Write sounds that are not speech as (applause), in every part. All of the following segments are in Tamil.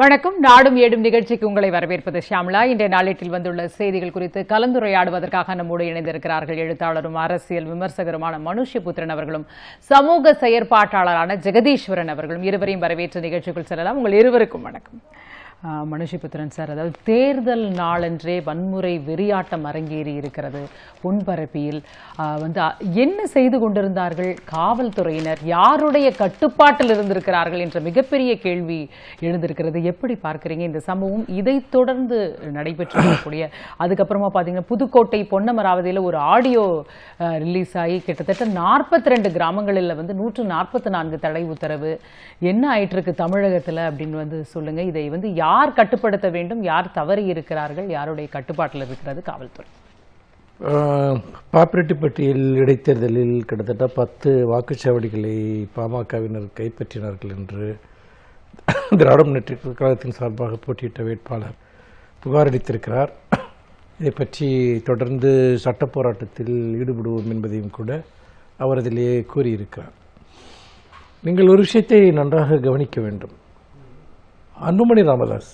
வணக்கம். நாடும் ஏடும் நிகழ்ச்சிக்கு உங்களை வரவேற்பது ஷியாம்லா இன்றைய நாளேட்டில் வந்துள்ள செய்திகள் குறித்து கலந்துரையாடுவதற்காக நம்மோடு இணைந்திருக்கிறார்கள் எழுத்தாளரும் அரசியல் விமர்சகருமான மனுஷ்யபுத்திரன் அவர்களும் சமூக செயற்பாட்டாளரான ஜெகதீஸ்வரன் அவர்களும். இருவரையும் வரவேற்ற நிகழ்ச்சிக்குள் செல்லலாம். உங்கள் இருவருக்கும் வணக்கம். மனுஷிபுத்திரன் சார் அதாவது தேர்தல் நாளன்றே வன்முறை வெறியாட்டம் அரங்கேறி இருக்கிறது பொன்பரப்பியில். வந்து என்ன செய்து கொண்டிருந்தார்கள் காவல்துறையினர்? யாருடைய கட்டுப்பாட்டில் இருந்திருக்கிறார்கள் என்ற மிகப்பெரிய கேள்வி எழுந்திருக்கிறது. எப்படி பார்க்குறீங்க? இந்த சம்பவம் இதை தொடர்ந்து நடைபெற்று அதுக்கப்புறமா பார்த்தீங்கன்னா புதுக்கோட்டை பொன்னமராவதியில் ஒரு ஆடியோ ரிலீஸ் ஆகி கிட்டத்தட்ட நாற்பத்தி ரெண்டு கிராமங்களில் வந்து நூற்று நாற்பத்தி நான்கு தடை உத்தரவு. என்ன ஆயிட்டு இருக்கு தமிழகத்தில் அப்படின்னு வந்து சொல்லுங்க. இதை வந்து யார் கட்டுப்படுத்த வேண்டும் யார் தவறி இருக்கிறார்கள் யாருடைய கட்டுப்பாட்டில் இருக்கிறது காவல்துறை. ஆஹ், பாப்பிரெட்டிப்பட்டியில் இடைத்தேர்தலில் கிட்டத்தட்ட பத்து வாக்குச்சாவடிகளை பாமகவினர் கைப்பற்றினார்கள் என்று திராவிட முன்னேற்ற கழகத்தின் சார்பாக போட்டியிட்ட வேட்பாளர் புகார் அளித்திருக்கிறார். இதை பற்றி தொடர்ந்து சட்ட போராட்டத்தில் ஈடுபடுவோம் என்பதையும் கூட அவர் கூறியிருக்கிறார். நீங்கள் ஒரு விஷயத்தை நன்றாக கவனிக்க வேண்டும். அன்புமணி ராமதாஸ்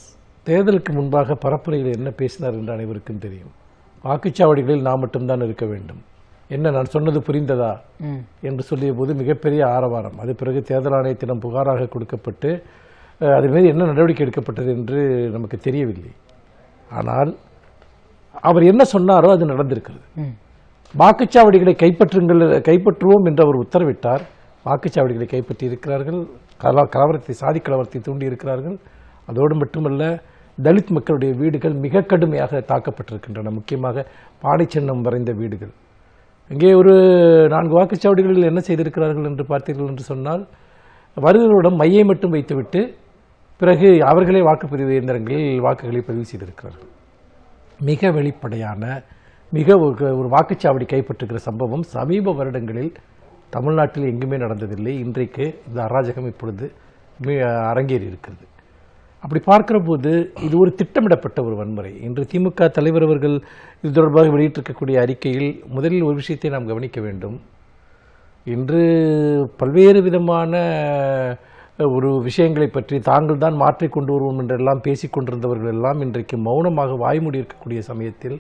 தேர்தலுக்கு முன்பாக பரப்புரையில் என்ன பேசினார் என்று அனைவருக்கும் தெரியும். வாக்குச்சாவடிகளில் நான் மட்டும்தான் இருக்க வேண்டும். என்ன நான் சொன்னது புரிந்ததா? என்று சொல்லிய போது மிகப்பெரிய ஆரவாரம். அது பிறகு தேர்தல் ஆணையத்திடம் புகாராக கொடுக்கப்பட்டு அது மீது என்ன நடவடிக்கை எடுக்கப்பட்டது என்று நமக்கு தெரியவில்லை. ஆனால் அவர் என்ன சொன்னாரோ அது நடந்திருக்கிறது. வாக்குச்சாவடிகளை கைப்பற்றுங்கள் கைப்பற்றுவோம் என்று அவர் உத்தரவிட்டார். வாக்குச்சாவடிகளை கைப்பற்றி இருக்கிறார்கள் கலா கலவரத்தை சாதி கலவரத்தை தூண்டி இருக்கிறார்கள். அதோடு மட்டுமல்ல தலித் மக்களுடைய வீடுகள் மிக கடுமையாக தாக்கப்பட்டிருக்கின்றன. முக்கியமாக பாடை சின்னம் வரைந்த வீடுகள். இங்கே ஒரு நான்கு வாக்குச்சாவடிகளில் என்ன செய்திருக்கிறார்கள் என்று பார்த்தீர்கள் என்று சொன்னால் வருகிறவரிடம் மையை மட்டும் வைத்துவிட்டு பிறகு அவர்களே வாக்குப்பதிவு இயந்திரங்களில் வாக்குகளை பதிவு செய்திருக்கிறார்கள். மிக வெளிப்படையான மிக ஒரு ஒரு வாக்குச்சாவடி கைப்பற்றுகிற சம்பவம் சமீப வருடங்களில் தமிழ்நாட்டில் எங்குமே நடந்ததில்லை. இன்றைக்கு இந்த அராஜகம் இப்பொழுது அரங்கேறி இருக்கிறது. அப்படி பார்க்கிற போது இது ஒரு திட்டமிடப்பட்ட ஒரு வன்முறை. இன்று திமுக தலைவர் அவர்கள் இது தொடர்பாக வெளியிட்டிருக்கக்கூடிய அறிக்கையில் முதலில் ஒரு விஷயத்தை நாம் கவனிக்க வேண்டும். இன்று பல்வேறு விதமான ஒரு விஷயங்களை பற்றி தாங்கள் தான் மாற்றிக் கொண்டு வருவோம் என்றெல்லாம் பேசிக் கொண்டிருந்தவர்கள் எல்லாம் இன்றைக்கு மௌனமாக வாய்மூடி இருக்கக்கூடிய சமயத்தில்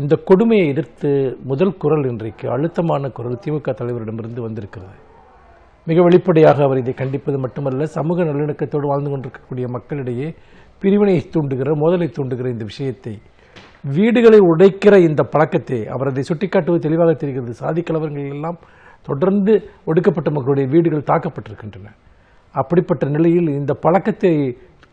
இந்த கொடுமையை எதிர்த்து முதல் குரல் இன்றைக்கு அழுத்தமான குரல் திமுக தலைவரிடமிருந்து வந்திருக்கிறது. மிக வெளிப்படையாக அவர் இதை கண்டிப்பது மட்டுமல்ல சமூக நல்லிணக்கத்தோடு வாழ்ந்து கொண்டிருக்கக்கூடிய மக்களிடையே பிரிவினையை தூண்டுகிற மோதலை தூண்டுகிற இந்த விஷயத்தை வீடுகளை உடைக்கிற இந்த பழக்கத்தை அவர் அதை சுட்டிக்காட்டுவது தெளிவாக தெரிகிறது. சாதி கலவரங்கள் எல்லாம் தொடர்ந்து ஒடுக்கப்பட்ட மக்களுடைய வீடுகள் தாக்கப்பட்டிருக்கின்றன. அப்படிப்பட்ட நிலையில் இந்த பழக்கத்தை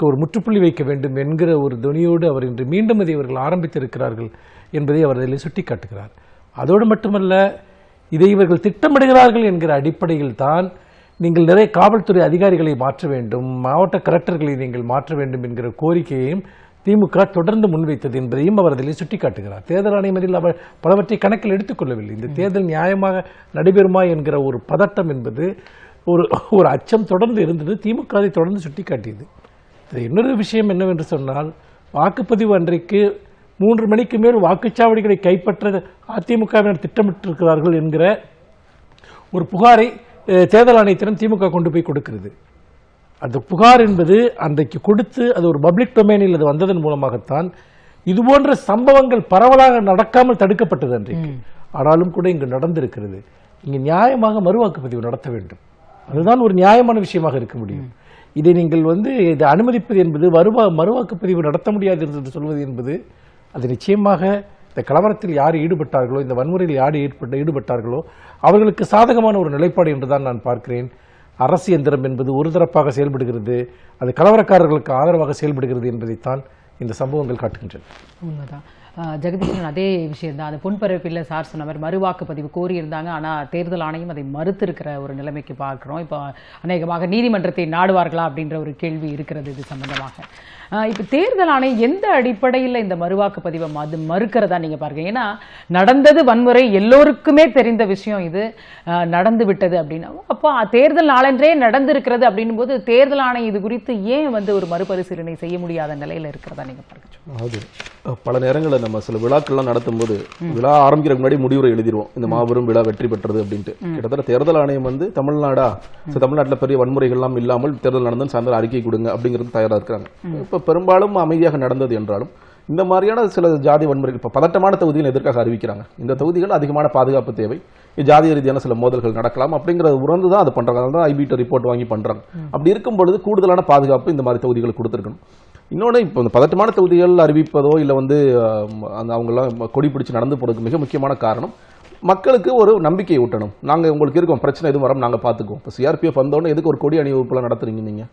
ஒரு முற்றுப்புள்ளி வைக்க வேண்டும் என்கிற ஒரு துணியோடு அவர் இன்று மீண்டும் இதை இவர்கள் ஆரம்பித்திருக்கிறார்கள். என்பதை அவர் அதில் சுட்டிக்காட்டுகிறார். அதோடு மட்டுமல்ல இதை இவர்கள் திட்டமிடுகிறார்கள் என்கிற அடிப்படையில் தான் நீங்கள் நிறைய காவல்துறை அதிகாரிகளை மாற்ற வேண்டும் மாவட்ட கலெக்டர்களை நீங்கள் மாற்ற வேண்டும் என்கிற கோரிக்கையையும் திமுக தொடர்ந்து முன்வைத்தது என்பதையும் அவர் அதில் சுட்டிக்காட்டுகிறார். தேர்தல் ஆணையமரில் அவர் பலவற்றை கணக்கில் எடுத்துக்கொள்ளவில்லை இந்த தேர்தல் நியாயமாக நடைபெறுமா என்கிற ஒரு பதட்டம் என்பது ஒரு ஒரு அச்சம் தொடர்ந்து இருந்தது. திமுக அதை தொடர்ந்து சுட்டிக்காட்டியது. இது இன்னொரு விஷயம் என்னவென்று சொன்னால் வாக்குப்பதிவு அன்றைக்கு மூன்று மணிக்கு மேல் வாக்குச்சாவடிகளை கைப்பற்ற அதிமுகவினர் திட்டமிட்டிருக்கிறார்கள் என்கிற ஒரு புகாரை தேர்தல் ஆணையத்திடம் திமுக கொண்டு போய் கொடுக்கிறது. அந்த புகார் என்பது அன்றைக்கு கொடுத்து அது ஒரு பப்ளிக் டொமைனில் அது வந்ததன் மூலமாகத்தான் இது போன்ற சம்பவங்கள் பரவலாக நடக்காமல் தடுக்கப்பட்டது அன்றைக்கு. ஆனாலும் கூட இங்கு நடந்திருக்கிறது. இங்கு நியாயமாக மறுவாக்குப்பதிவு நடத்த வேண்டும். அதுதான் ஒரு நியாயமான விஷயமாக இருக்க முடியும். இதை நீங்கள் வந்து இதை அனுமதிப்பது என்பது வருவா மறுவாக்குப்பதிவு நடத்த முடியாது என்று சொல்வது என்பது அது நிச்சயமாக இந்த கலவரத்தில் யார் ஈடுபட்டார்களோ இந்த வன்முறையில் யார் ஈடுபட்ட ஈடுபட்டார்களோ அவர்களுக்கு சாதகமான ஒரு நிலைப்பாடு என்றுதான் நான் பார்க்கிறேன். அரசு எந்திரம் என்பது ஒரு தரப்பாக செயல்படுகிறது. அது கலவரக்காரர்களுக்கு ஆதரவாக செயல்படுகிறது என்பதைத்தான் இந்த சம்பவங்கள் காட்டுகின்றன. உண்மைதான். ஜெகதீஷன் அதே விஷயம் தான் அந்த பொன்பரப்பில் சார் சொன்ன மாதிரி மறுவாக்குப்பதிவு கோரியிருந்தாங்க. ஆனால் தேர்தல் ஆணையம் அதை மறுத்திருக்கிற ஒரு நிலைமைக்கு பார்க்குறோம். இப்போ அநேகமாக நீதிமன்றத்தை நாடுவார்களா அப்படின்ற ஒரு கேள்வி இருக்கிறது இது சம்பந்தமாக. இப்போ தேர்தல் ஆணையம் எந்த அடிப்படையில் இந்த மறுவாக்குப்பதிவை மது மறுக்கிறதா நீங்கள் பாருங்க ஏன்னா நடந்தது வன்முறை எல்லோருக்குமே தெரிந்த விஷயம் இது. நடந்து விட்டது அப்படின்னா அப்போ தேர்தல் நாளன்றே நடந்திருக்கிறது அப்படின்னும் போது தேர்தல் ஆணையம் இது குறித்து ஏன் வந்து ஒரு மறுபரிசீலனை செய்ய முடியாத நிலையில் இருக்கிறதா நீங்கள் பாருங்க அதாவது பல நேரங்களில் நம்ம சில விழாக்கள்லாம் நடத்தும் போது விழா ஆரம்பிக்கிறதுக்கு முன்னாடி முடிவுரை எழுதிருவோம் இந்த மாபெரும் விழா வெற்றி பெற்றது அப்படின்ட்டு. கிட்டத்தட்ட தேர்தல் ஆணையம் வந்து தமிழ்நாடா? தமிழ்நாட்டுல பெரிய வன்முறைகள்லாம் இல்லாமல் தேர்தல் நடந்து சாயந்தரம் அறிக்கை கொடுங்க அப்படிங்கிறது தயாரா இருக்கிறாங்க. இப்ப பெரும்பாலும் அமைதியாக நடந்தது என்றாலும் இந்த மாதிரியான சில ஜாதி வன்முறைகள் இப்ப பதட்டமான தொகுதிகள் எதற்காக அறிவிக்கிறாங்க? இந்த தொகுதிகள் அதிகமான பாதுகாப்பு தேவை ஜாதிய ரீதியான சில மோதல்கள் நடக்கலாம் அப்படிங்கறது உணர்ந்து தான் அது பண்றாங்க. அதனால தான் ஐபிட்ட ரிப்போர்ட் வாங்கி பண்றாங்க. அப்படி இருக்கும் பொழுது கூடுதலான பாதுகாப்பு இந்த மாதிரி தொகுதிகளுக்கு கொடுத்துருக்கணும். இன்னொன்று இப்போ இந்த பதட்டமான தொகுதிகள் அறிவிப்பதோ இல்லை வந்து அந்த அவங்களாம் கொடி பிடிச்சி நடந்து போகிறதுக்கு மிக முக்கியமான காரணம் மக்களுக்கு ஒரு நம்பிக்கையை ஊட்டணும். நாங்கள் உங்களுக்கு இருக்கோம் பிரச்சனை எதுவும் வரும் நாங்கள் பார்த்துக்குவோம் இப்போ சிஆர்பிஎஃப் வந்தோடனே எதுக்கு ஒரு கொடி அணிவகுப்புலாம் நடத்துறீங்க நீங்கள்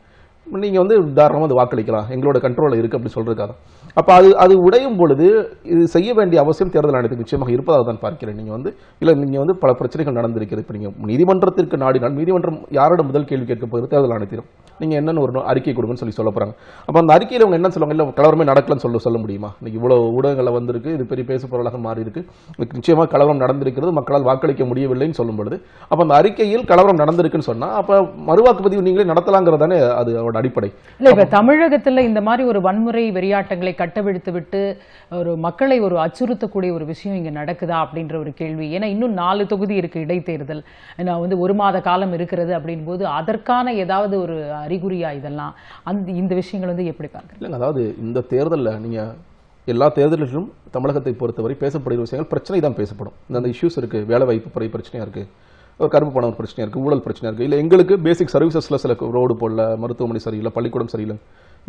நீங்கள் வந்து தாராளமாக அது வாக்களிக்கலாம். எங்களோட கண்ட்ரோலில் இருக்குது அப்படி சொல்கிறதுக்காக அப்போ அது அது உடையும் பொழுது இது செய்ய வேண்டிய அவசியம் தேர்தல் ஆணையத்துக்கு நிச்சயமாக இருப்பதாக தான் பார்க்கிறேன். நீங்கள் வந்து இல்லை நீங்கள் வந்து பல பிரச்சனைகள் நடந்திருக்கிறது. இப்போ நீங்கள் நீதிமன்றத்திற்கு நாடினால் நீதிமன்றம் யாரோட முதல் கேள்வி கேட்க போகிறது தேர்தல் ஆணையத்திடம். நீங்கள் என்னென்னு ஒரு அறிக்கை கொடுங்கன்னு சொல்லி சொல்ல போகிறாங்க அப்போ அந்த அறிக்கையில் அவங்க என்ன சொல்லுவாங்க? இல்லை கலவரமே நடக்கலன்னு சொல்ல சொல்ல முடியுமா? இன்னைக்கு இவ்வளோ ஊடகங்களில் வந்திருக்கு இது பெரிய பேசு பொருளாக மாறி இருக்கு இதுக்கு நிச்சயமாக கலவரம் நடந்திருக்கிறது மக்களால் வாக்களிக்க முடியவில்லைன்னு சொல்லும் பொழுது. அப்போ அந்த அறிக்கையில் கலவரம் நடந்திருக்குன்னு சொன்னால் அப்போ மறுவாக்குப்பதிவு நீங்களே நடத்தலாங்கிறதானே அது அதோட அடிப்படை. இல்ல இப்ப தமிழகத்துல இந்த மாதிரி ஒரு வன்முறை வெறியாட்டங்களை கட்டவிழ்த்து விட்டு ஒரு மக்களை ஒரு அச்சுறுத்தக்கூடிய ஒரு விஷயம் இங்க நடக்குதா அப்படின்ற ஒரு கேள்வி. ஏன்னா இன்னும் நாலு தொகுதி இருக்கு இடைத்தேர்தல். நான் வந்து ஒரு மாத காலம் இருக்கிறது அப்படின் போது அதற்கான ஏதாவது ஒரு அறிகுறியா இதெல்லாம்? அந்த இந்த விஷயங்கள் வந்து எப்படி பார்க்க இல்லைங்க அதாவது இந்த தேர்தலில் நீங்கள் எல்லா தேர்தலிலும் தமிழகத்தை பொறுத்தவரை பேசப்படுகிற விஷயங்கள் பிரச்சனை தான் பேசப்படும். இந்த இஷ்யூஸ் இருக்கு வேலை வாய்ப்பு குறை பிரச்சனையா இருக்கு. ஒரு கருப்பு பணம் பிரச்சனையா இருக்குது ஊழல் பிரச்சனை இருக்குது இல்லை எங்களுக்கு பேசிக் சர்வீசஸில் சில ரோடு போடல மருத்துவமனை சரியில்லை பள்ளிக்கூடம் சரியில்லை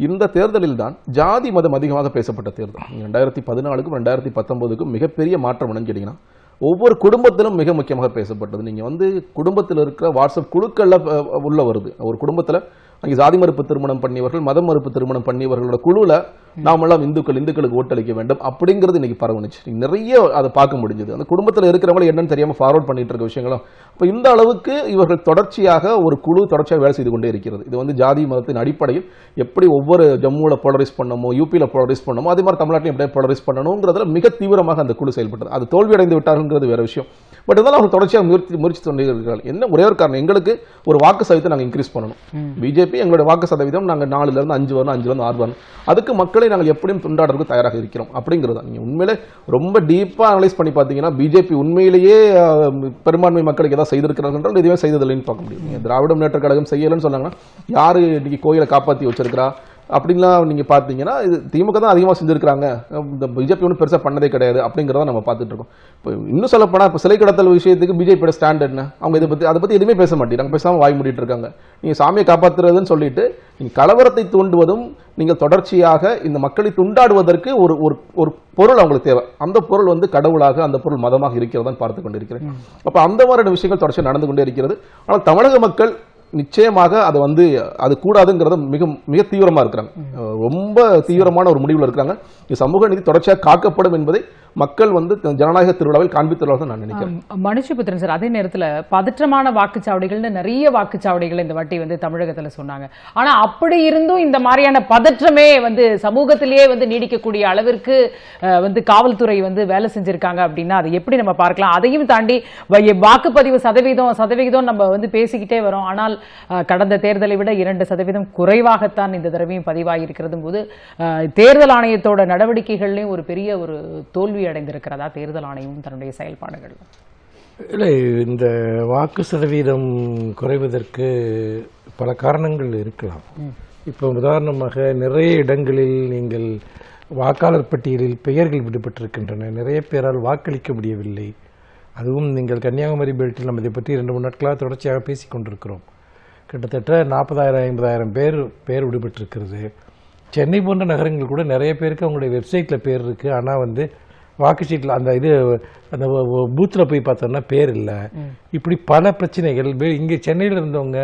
இந்த தேர்தலில் தான் ஜாதி மதம் அதிகமாக பேசப்பட்ட தேர்தல். ரெண்டாயிரத்தி பதினாலுக்கும் ரெண்டாயிரத்தி பத்தொம்போதுக்கும் மிகப்பெரிய மாற்றம் என்னன்னு கேட்டீங்கன்னா ஒவ்வொரு குடும்பத்திலும் மிக முக்கியமாக பேசப்பட்டது. நீங்கள் வந்து குடும்பத்தில் இருக்கிற வாட்ஸ்அப் குழுக்களில் உள்ளே உள்ள வருது. ஒரு குடும்பத்தில் அங்கே ஜாதி மறுப்பு திருமணம் பண்ணியவர்கள் மதம் மறுப்பு திருமணம் பண்ணியவர்களோட குழுவில் நாமெல்லாம் இந்துக்கள் இந்துக்களுக்கு ஓட்டளிக்க வேண்டும். அப்படிங்கிறது இன்னைக்கு பரவணுச்சு. நிறைய அதை பார்க்க முடிஞ்சது. அந்த குடும்பத்தில் இருக்கிறவங்க என்னன்னு தெரியாமல் ஃபார்வர்ட் பண்ணிட்டு இருக்க விஷயங்களும் இப்போ இந்த அளவுக்கு இவர்கள் தொடர்ச்சியாக ஒரு குழு தொடர்ச்சியாக வேலை செய்து கொண்டே இருக்கிறது. இது வந்து ஜாதி மதத்தின் அடிப்படையில் எப்படி ஒவ்வொரு ஜம்முவில் போலரைஸ் பண்ணமோ யூபியில் போலரைஸ் பண்ணமோ அதே மாதிரி தமிழ்நாட்டிலும் எப்படியே போலரைஸ் பண்ணணுங்கிறதுல மிக தீவிரமாக அந்த குழு செயல்பட்டது. அது தோல்வியடைந்து விட்டார்கள்ங்கிறது வேற விஷயம். பட் இருந்தாலும் அவங்க தொடர்ச்சியாக முயற்சி முயற்சி இருக்கிறார்கள் என்ன ஒரே ஒரு காரணம் எங்களுக்கு ஒரு வாக்கு சதவீதத்தை நாங்கள் இன்க்ரீஸ் பண்ணணும். பிஜேபி எங்களுடைய வாக்கு சதவீதம் நாங்கள் நாலுல இருந்து அஞ்சு வரணும் அஞ்சுல இருந்து ஆறு வரணும். அதுக்கு மக்களை நாங்கள் எப்படியும் துண்டாடுறதுக்கு தயாராக இருக்கிறோம். அப்படிங்கிறது தான். நீங்க உண்மையிலே ரொம்ப டீப்பா அனலைஸ் பண்ணி பார்த்தீங்கன்னா பிஜேபி உண்மையிலேயே பெரும்பான்மை மக்களுக்கு ஏதாவது செய்திருக்கிறார்கள் என்றால் எதுவுமே செய்ததில்லைன்னு பார்க்க முடியும். நீங்க திராவிட முன்னேற்ற கழகம் செய்யலைன்னு சொன்னாங்கன்னா யாரு இன்னைக்கு கோயிலை காப்பாற்றி வச்சிருக்கிறா? அப்படின்லாம் நீங்க பார்த்தீங்கன்னா இது திமுக தான் அதிகமாக செஞ்சிருக்காங்க இந்த பிஜேபி ஒன்றும் பெருசா பண்ணதே கிடையாது அப்படிங்கிறத நம்ம பார்த்துட்டு இருக்கோம். இப்போ இன்னும் சொல்ல போனா இப்போ சிலை கடத்தல் விஷயத்துக்கு பிஜேபியோட ஸ்டாண்ட் என்ன? அவங்க இதை பத்தி அதை பத்தி எதுவுமே பேச மாட்டேங்கிறாங்க பேசாம வாய் மூடிட்டு இருக்காங்க. நீங்க சாமியை காப்பாத்துறதுன்னு சொல்லிட்டு நீங்க கலவரத்தை தூண்டுவதும் நீங்கள் தொடர்ச்சியாக இந்த மக்களை துண்டாடுவதற்கு ஒரு ஒரு ஒரு பொருள் அவங்களுக்கு தேவை. அந்த பொருள் வந்து கடவுளாக அந்த பொருள் மதமாக இருக்கிறதான் பார்த்து கொண்டிருக்கிறேன். அப்ப அந்த மாதிரியான விஷயங்கள் தொடர்ச்சியாக நடந்து கொண்டே இருக்கிறது. ஆனால் தமிழக மக்கள் நிச்சயமாக அது வந்து அது கூடாதுங்கிறத மிக மிக தீவிரமாக இருக்கிறாங்க. ரொம்ப தீவிரமான ஒரு முடிவில் இருக்கிறாங்க. இது சமூக நீதி தொடர்ச்சியாக காக்கப்படும் என்பதை மக்கள் வந்து ஜனநாயக திருவிழாவில் காண்பித்துள்ளதாக நான் நினைக்கிறேன். மனுஷபுத்திரன் சார் அதே நேரத்தில் பதற்றமான வாக்குச்சாவடிகள்னு நிறைய வாக்குச்சாவடிகள் இந்த வாட்டி வந்து தமிழகத்தில் சொன்னாங்க. ஆனால் அப்படி இருந்தும் இந்த மாதிரியான பதற்றமே வந்து சமூகத்திலேயே வந்து நீடிக்கக்கூடிய அளவிற்கு வந்து காவல்துறை வந்து வேலை செஞ்சிருக்காங்க அப்படின்னா அதை எப்படி நம்ம பார்க்கலாம்? அதையும் தாண்டி வாக்குப்பதிவு சதவீதம் சதவிகிதம் நம்ம வந்து பேசிக்கிட்டே வரோம். ஆனால் கடந்த தேர்தலை விட இரண்டு சதவீதம் குறைவாகத்தான் இந்த தடவையும் பதிவாகியிருக்கிறது போது தேர்தல் ஆணையத்தோட நடவடிக்கைகள்லயும் ஒரு பெரிய ஒரு தோல்வி அடைந்திருக்கிறதா தேர்தல் ஆணையம் தன்னுடைய செயல்பாடுகள்? இல்லை இந்த வாக்கு சதவீதம் குறைவதற்கு பல காரணங்கள் இருக்கலாம். இப்போ உதாரணமாக நிறைய இடங்களில் நீங்கள் வாக்காளர் பட்டியலில் பெயர்கள் விடுபட்டிருக்கின்றன. நிறைய பேரால் வாக்களிக்க முடியவில்லை. அதுவும் நீங்கள் கன்னியாகுமரி பெல்ட்டில் நம்ம இதை பற்றி ரெண்டு மூணு நாட்களாக தொடர்ச்சியாக பேசிக் கொண்டிருக்கிறோம் கிட்டத்தட்ட நாற்பதாயிரம் ஐம்பதாயிரம் பேர் பேர் விடுபட்டிருக்கிறது. சென்னை போன்ற நகரங்கள் கூட நிறைய பேருக்கு அவங்களுடைய வெப்சைட்டில் பேர் இருக்குது ஆனால் வந்து வாக்குச்சீட்டில் அந்த இது அந்த பூத்தில் போய் பார்த்தோம்னா பேர் இல்லை. இப்படி பல பிரச்சனைகள் இங்கே சென்னையில் இருந்தவங்க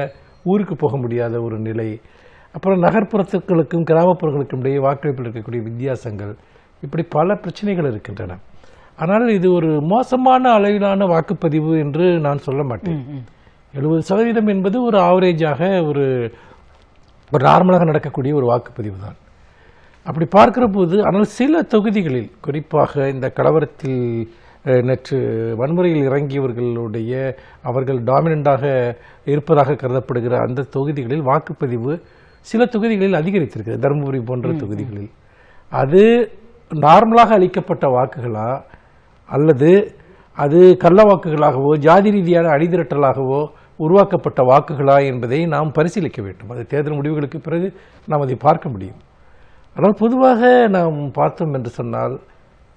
ஊருக்கு போக முடியாத ஒரு நிலை. அப்புறம் நகர்ப்புறத்துக்களுக்கும் கிராமப்புறங்களுக்கும் இடையே வாக்களிப்பில் இருக்கக்கூடிய வித்தியாசங்கள். இப்படி பல பிரச்சனைகள் இருக்கின்றன. ஆனால் இது ஒரு மோசமான அளவிலான வாக்குப்பதிவு என்று நான் சொல்ல மாட்டேன். எழுபது சதவீதம் என்பது ஒரு ஆவரேஜாக ஒரு ஒரு நார்மலாக நடக்கக்கூடிய ஒரு வாக்குப்பதிவு தான். அப்படி பார்க்கிற போது ஆனால் சில தொகுதிகளில் குறிப்பாக இந்த கலவரத்தில் நேற்று வன்முறையில் இறங்கியவர்களுடைய அவர்கள் டாமினண்டாக இருப்பதாக கருதப்படுகிற அந்த தொகுதிகளில் வாக்குப்பதிவு சில தொகுதிகளில் அதிகரித்திருக்கு தருமபுரி போன்ற தொகுதிகளில். அது நார்மலாக அளிக்கப்பட்ட வாக்குகளா? அல்லது அது கள்ள வாக்குகளாகவோ ஜாதி ரீதியான அணிதிரட்டலாகவோ உருவாக்கப்பட்ட வாக்குகளா என்பதை நாம் பரிசீலிக்க வேண்டும். அது தேர்தல் முடிவுகளுக்கு பிறகு நாம் அதை பார்க்க முடியும். ஆனால் பொதுவாக நாம் பார்த்தோம் என்று சொன்னால்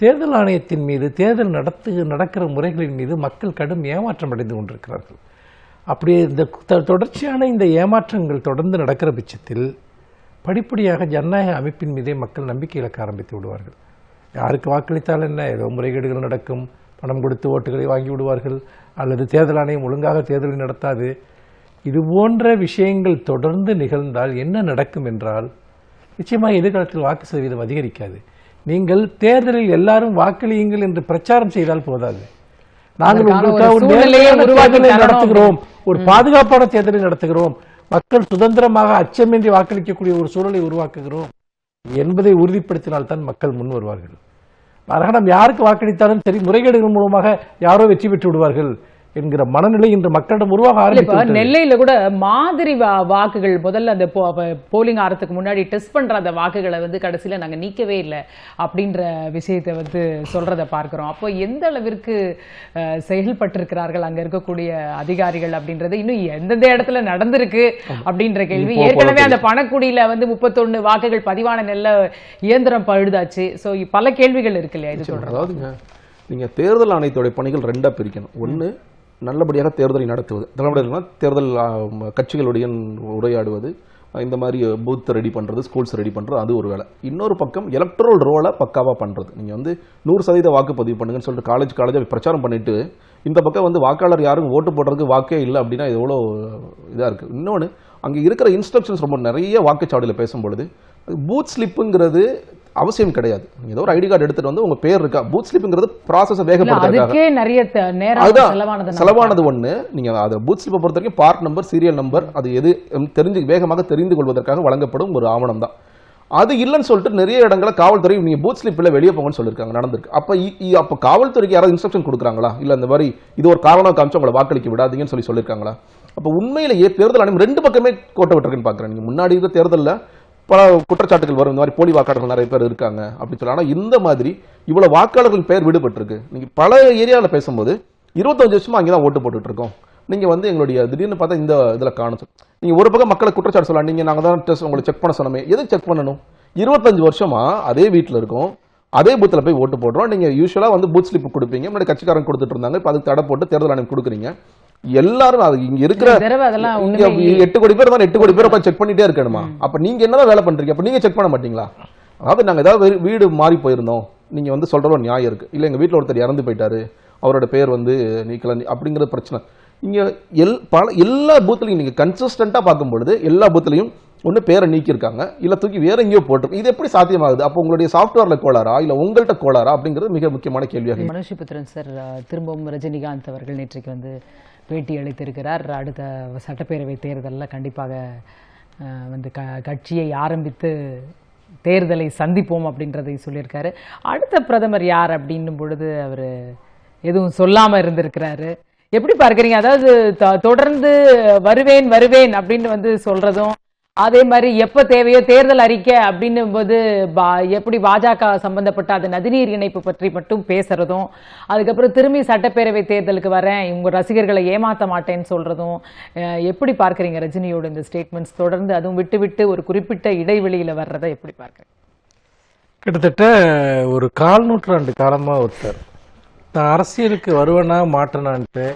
தேர்தல் ஆணையத்தின் மீது தேர்தல் நடத்து நடக்கிற முறைகளின் மீது மக்கள் கடும் ஏமாற்றம் அடைந்து கொண்டிருக்கிறார்கள். அப்படி இந்த தொடர்ச்சியான இந்த ஏமாற்றங்கள் தொடர்ந்து நடக்கிற பட்சத்தில் படிப்படியாக ஜனநாயக அமைப்பின் மீதே மக்கள் நம்பிக்கை இழக்க ஆரம்பித்து விடுவார்கள். யாருக்கு வாக்களித்தால் என்ன? ஏதோ முறைகேடுகள் நடக்கும். பணம் கொடுத்து ஓட்டுகளை வாங்கி விடுவார்கள். அல்லது தேர்தல் ஆணையம் ஒழுங்காக தேர்தலை நடத்தாது. இது போன்ற விஷயங்கள் தொடர்ந்து நிகழ்ந்தால் என்ன நடக்கும் என்றால் நிச்சயமாக எதிர்காலத்தில் வாக்கு சதவீதம் அதிகரிக்காது. நீங்கள் தேர்தலில் எல்லாரும் வாக்களியுங்கள் என்று பிரச்சாரம் செய்தால் போதாது. நாங்கள் உங்களுக்காக நடத்துகிறோம். ஒரு பாதுகாப்பான தேர்தலை நடத்துகிறோம். மக்கள் சுதந்திரமாக அச்சமின்றி வாக்களிக்கக்கூடிய ஒரு சூழலை உருவாக்குகிறோம் என்பதை உறுதிப்படுத்தினால்தான் மக்கள் முன் வருவார்கள். மரகணம் யாருக்கு வாக்களித்தாலும் சரி முறைகேடுகள் மூலமாக யாரோ வெற்றி பெற்று விடுவார்கள் என்கிற மனநிலை இன்று மக்களிடம் உருவாக ஆரம்பித்து நெல்லையில கூட மாதிரி வாக்குகள் முதல்ல அந்த போலிங் ஆறதுக்கு முன்னாடி டெஸ்ட் பண்ற அந்த வாக்குகளை வந்து கடைசியில நாங்க நீக்கவே இல்லை அப்படின்ற விஷயத்தை வந்து சொல்றத பார்க்கிறோம். அப்போ எந்த அளவிற்கு செயல்பட்டிருக்கிறார்கள் அங்க இருக்கக்கூடிய அதிகாரிகள் அப்படின்றது இன்னும் எந்தெந்த இடத்துல நடந்திருக்கு அப்படின்ற கேள்வி. ஏற்கனவே அந்த பணக்குடியில வந்து முப்பத்தொன்னு வாக்குகள் பதிவான நெல்ல இயந்திரம் பழுதாச்சு. சோ பல கேள்விகள் இருக்கு இல்லையா இது சொல்றது அதாவதுங்க நீங்க தேர்தல் ஆணையத்துடைய பணிகள் ரெண்டா பிரிக்கணும். ஒண்ணு நல்லபடியாக தேர்தலை நடத்துவது. நல்லபடியாக தேர்தல் கட்சிகளுடைய உரையாடுவது இந்த மாதிரி பூத் ரெடி பண்ணுறது ஸ்கூல்ஸ் ரெடி பண்ணுறது அது ஒரு வேலை. இன்னொரு பக்கம் எலக்ட்ரல் ரோலை பக்காவாக பண்ணுறது நீங்கள் வந்து நூறு சதவீத வாக்குப்பதிவு பண்ணுங்கன்னு சொல்லிட்டு காலேஜ் காலேஜாக பிரச்சாரம் பண்ணிட்டு இந்த பக்கம் வந்து வாக்காளர் யாரும் ஓட்டு போடுறதுக்கு வாக்கே இல்லை அப்படின்னா இது எவ்வளோ இதாக இருக்குது இன்னொன்று அங்கே இருக்கிற இன்ஸ்ட்ரக்ஷன்ஸ் ரொம்ப நிறைய வாக்குச்சாவடியில் பேசும்பொழுது பூத் ஸ்லிப்புங்கிறது அவசியம் கிடையாது. நீங்க ஏதோ ஒரு ஐடி கார்டு எடுத்துட்டு வந்து உங்க பேர் இருக்கா? பூத் ஸ்லிப்புங்கிறது ப்ராசஸை அதுக்கே நிறைய நேரம் செலவானது ஒண்ணு. நீங்க அது பூத் ஸ்லிப்பை பொறுத்த வரைக்கும் பார்ட் நம்பர் சீரியல் நம்பர் அது எது தெரிஞ்சு வேகமாக தெரிந்து கொள்வதற்காக வழங்கப்படும் ஒரு ஆவணம் தான். அது இல்லைன்னு சொல்லிட்டு நிறைய இடங்களை காவல்துறை நீங்க பூத் ஸ்லிப்ல வெளியே போங்கன்னு சொல்லியிருக்காங்க நடந்திருக்கு. அப்ப அப்ப காவல்துறைக்கு யாராவது இன்ஸ்ட்ரக்ஷன் கொடுக்குறாங்களா? இல்ல இந்த மாதிரி இது ஒரு காரணம் காமிச்சு உங்களை வாக்களிக்க விடாதீங்கன்னு சொல்லி சொல்லியிருக்காங்களா? அப்ப உண்மையிலேயே தேர்தல் ஆணையம் ரெண்டு பக்கமே கோட்டை விட்டுருக்குன்னு பாக்குறேன். நீங்க முன்னாடி இருந்த தேர்தல்ல பல குற்றச்சாட்டுகள் வரும். இந்த மாதிரி போலி வாக்காளர்கள் நிறைய பேர் இருக்காங்க அப்படின்னு சொல்லி. ஆனால் இந்த மாதிரி இவ்வளோ வாக்காளர்கள் பெயர் விடுபட்டிருக்கு. நீங்கள் பல ஏரியாவில் பேசும்போது இருபத்தஞ்சு வருஷமா அங்கே தான் ஓட்டு போட்டுட்டு இருக்கோம் நீங்கள் வந்து எங்களுடைய திடீர்னு பார்த்தா இந்த இதில் காணும் நீங்கள் ஒரு பக்கம் மக்களை குற்றச்சாட்டு சொல்லலாம். நீங்கள் நாங்கள் தான் டெஸ்ட் உங்களை செக் பண்ண சொன்னோமே. எதுக்கு செக் பண்ணணும்? இருபத்தஞ்சு வருஷமா அதே வீட்டில் இருக்கும். அதே பூத்தில் போய் ஓட்டு போடுறோம். நீங்கள் யூஸ்வலாக வந்து பூத் ஸ்லிப் கொடுப்பீங்க. முன்னாடி கட்சிக்காரங்க கொடுத்துட்டு இருந்தாங்க. இப்போ அதுக்கு தடை போட்டு தேர்தல் ஆணையம் கொடுக்குறீங்க. எல்லாரும் அது இங்க இருக்கிற எட்டு கோடி பேர் தான் எட்டு கோடி பேர் செக் பண்ணிட்டே இருக்கணுமா? அப்ப நீங்க என்னதான் வேலை பண்றீங்க? அப்ப நீங்க செக் பண்ண மாட்டீங்களா? அதாவது நாங்க ஏதாவது வீடு மாறி போயிருந்தோம். நீங்க வந்து சொல்ற நியாயம் இருக்கு. இல்ல எங்க வீட்ல ஒருத்தர் இறந்து போயிட்டாரு. அவரோட பேர் வந்து நீக்கல அப்படிங்கிற பிரச்சனை. இங்க எல் பல எல்லா பூத்லையும் நீங்க கன்சிஸ்டண்டா பார்க்கும் பொழுது எல்லா பூத்லையும் ஒன்று பேரை நீக்கியிருக்காங்க. இல்லை தூக்கி வேற எங்கேயோ போட்டிருக்கு இது எப்படி சாத்தியமாகுது? அப்போ உங்களுடைய சாஃப்ட்வேரில் கோளாரா இல்லை உங்கள்கிட்ட கோளாரா அப்படிங்கிறது மிக முக்கியமான கேள்வியாக மனுஷபுத்திரன் சார் திரும்பவும் ரஜினிகாந்த் அவர்கள் நேற்றைக்கு வந்து பேட்டி அளித்திருக்கிறார். அடுத்த சட்டப்பேரவை தேர்தலில் கண்டிப்பாக வந்து க கட்சியை ஆரம்பித்து தேர்தலை சந்திப்போம் அப்படின்றதை சொல்லியிருக்காரு. அடுத்த பிரதமர் யார் அப்படின்னும் பொழுது அவர் எதுவும் சொல்லாமல் இருந்திருக்கிறாரு. எப்படி பார்க்குறீங்க? அதாவது த- தொடர்ந்து வருவேன் வருவேன் அப்படின்னு வந்து சொல்கிறதும் அதே மாதிரி எப்ப தேவையோ தேர்தல் அறிக்கை அப்படின்னும் போது பா- எப்படி பாஜக சம்பந்தப்பட்ட அது நதிநீர் இணைப்பு பற்றி மட்டும் பேசுறதும் அதுக்கப்புறம் திரும்பி சட்டப்பேரவை தேர்தலுக்கு வரேன் இவங்க ரசிகர்களை ஏமாத்த மாட்டேன்னு சொல்றதும் எப்படி பார்க்குறீங்க ரஜினியோட இந்த ஸ்டேட்மெண்ட்ஸ் தொடர்ந்து அதுவும் விட்டு விட்டு ஒரு குறிப்பிட்ட இடைவெளியில வர்றதை எப்படி பார்க்குறீங்க? கிட்டத்தட்ட ஒரு கால் நூற்றாண்டு காலமாக ஒருத்தர். நான் அரசியலுக்கு வருவேனா மாட்டேனான்ட்டு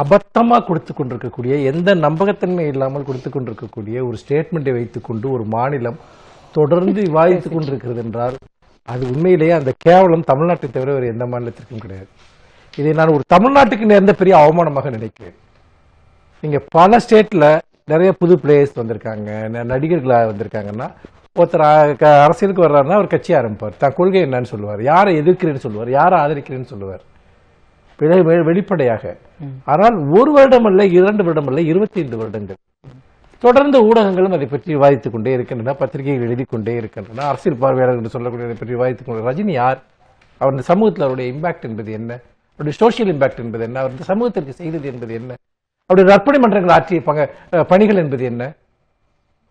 அபத்தமா கொடுத்து கொண்டிருக்கக்கூடிய எந்த நம்பகத்தன்மை இல்லாமல் கொடுத்து கொண்டிருக்கக்கூடிய ஒரு ஸ்டேட்மெண்ட்டை வைத்துக்கொண்டு ஒரு மாநிலம் தொடர்ந்து (laughs) விவாதித்துக் கொண்டிருக்கிறது என்றால் அது உண்மையிலேயே அந்த கேவலம் தமிழ்நாட்டை தவிர வேறு எந்த மாநிலத்திற்கும் கிடையாது. இதை நான் ஒரு தமிழ்நாட்டுக்கு நேர்ந்த பெரிய அவமானமாக நினைக்கிறேன். நீங்க பல ஸ்டேட்ல நிறைய புது பிளேயர்ஸ் வந்திருக்காங்க ந- நடிகர்களா வந்திருக்காங்கன்னா ஒருத்தர் அரசியலுக்கு வர்றாருன்னா அவர் கட்சி ஆரம்பிப்பார். தான் கொள்கை என்னன்னு சொல்லுவார். யாரை எதிர்க்கிறேன்னு சொல்லுவார். யாரை ஆதரிக்கிறேன்னு சொல்லுவார். வெளி- வெளி- வெளிப்படையாக. ஆனால் ஒரு வருடம் அல்ல இரண்டு வருடம் அல்ல இருபத்தி ஐந்து வருடங்கள். தொடர்ந்து ஊடகங்களும் அதை பற்றி விவாதித்துக் கொண்டே இருக்கின்றன பத்திரிகைகள் எழுதி கொண்டே இருக்கின்றன அரசியல் பார்வையாளர் என்று சொல்லக்கூடியதை பற்றி விவாதித்துக் கொண்டு ரஜினி யார்? அவர் இந்த சமூகத்தில் அவருடைய இம்பாக்ட் என்பது என்ன? அவருடைய சோஷியல் இம்பாக்ட் என்பது என்ன? அவர் இந்த சமூகத்திற்கு செய்தது என்பது என்ன? அவருடைய நற்பணி மன்றங்கள் ஆற்றிய பங்க பணிகள் என்பது என்ன?